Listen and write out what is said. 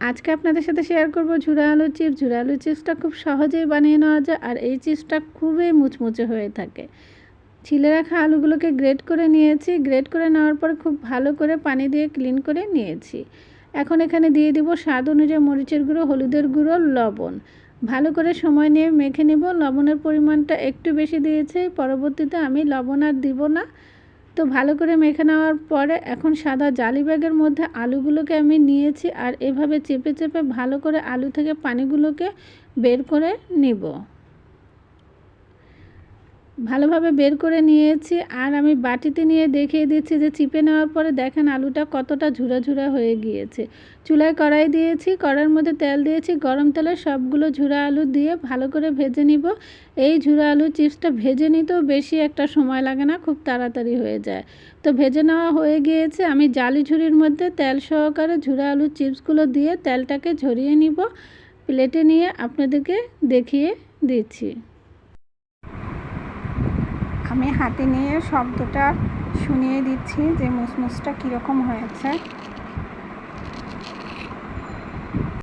আজকে আপনাদের সাথে শেয়ার করব ঝুরা আলুর চিপস ঝুরা আলুর চিপসটা খুব সহজেই বানিয়ে নেওয়া যায় আর এই চিপসটা খুবই মুচমুচে হয়ে থাকে। ছিলে রাখা আলুগুলোকে গ্রেট করে নিয়েছি। গ্রেট করে নেওয়ার পর খুব ভালো করে পানি দিয়ে ক্লিন করে নিয়েছি। এখন এখানে দিয়ে দিব স্বাদ অনুযায়ী মরিচের গুঁড়ো, হলুদের গুঁড়ো, লবণ। ভালো করে সময় নিয়ে মেখে নেব। লবণের পরিমাণটা একটু বেশি দিয়েছে। পরবর্তীতে আমি লবণ আর দিব না। তো ভালো করে মেখে নেওয়ার পরে এখন সাদা জালি ব্যাগের মধ্যে আলুগুলোকে আমি নিয়েছি আর এভাবে চেপে চেপে ভালো করে আলু থেকে পানিগুলোকে বের করে নিব। ভালোভাবে বের করে নিয়েছি আর আমি বাটিতে নিয়ে দেখিয়ে দিচ্ছি যে চিপে নেওয়ার পরে দেখেন আলুটা কতটা ঝুরা ঝুরা হয়ে গিয়েছে। চুলায় কড়াই দিয়েছি, কড়াইয়ের মধ্যে তেল দিয়েছি, গরম তেলে সবগুলো ঝুরা আলু দিয়ে ভালো করে ভেজে নিব। এই ঝুরা আলু চিপসটা ভেজে নিতেও বেশি একটা সময় লাগে না, খুব তাড়াতাড়ি হয়ে যায়। তো ভেজে নেওয়া হয়ে গিয়েছে, আমি জালি ঝুড়ির মধ্যে তেল সহকারে ঝুরা আলুর চিপসগুলো দিয়ে তেলটাকে ঝরিয়ে নিব। প্লেটে নিয়ে আপনাদেরকে দেখিয়ে দিচ্ছি। আমি হাতে নিয়ে শব্দটা শুনিয়ে দিচ্ছি যে মুসমুসটা কীরকম হয়েছে।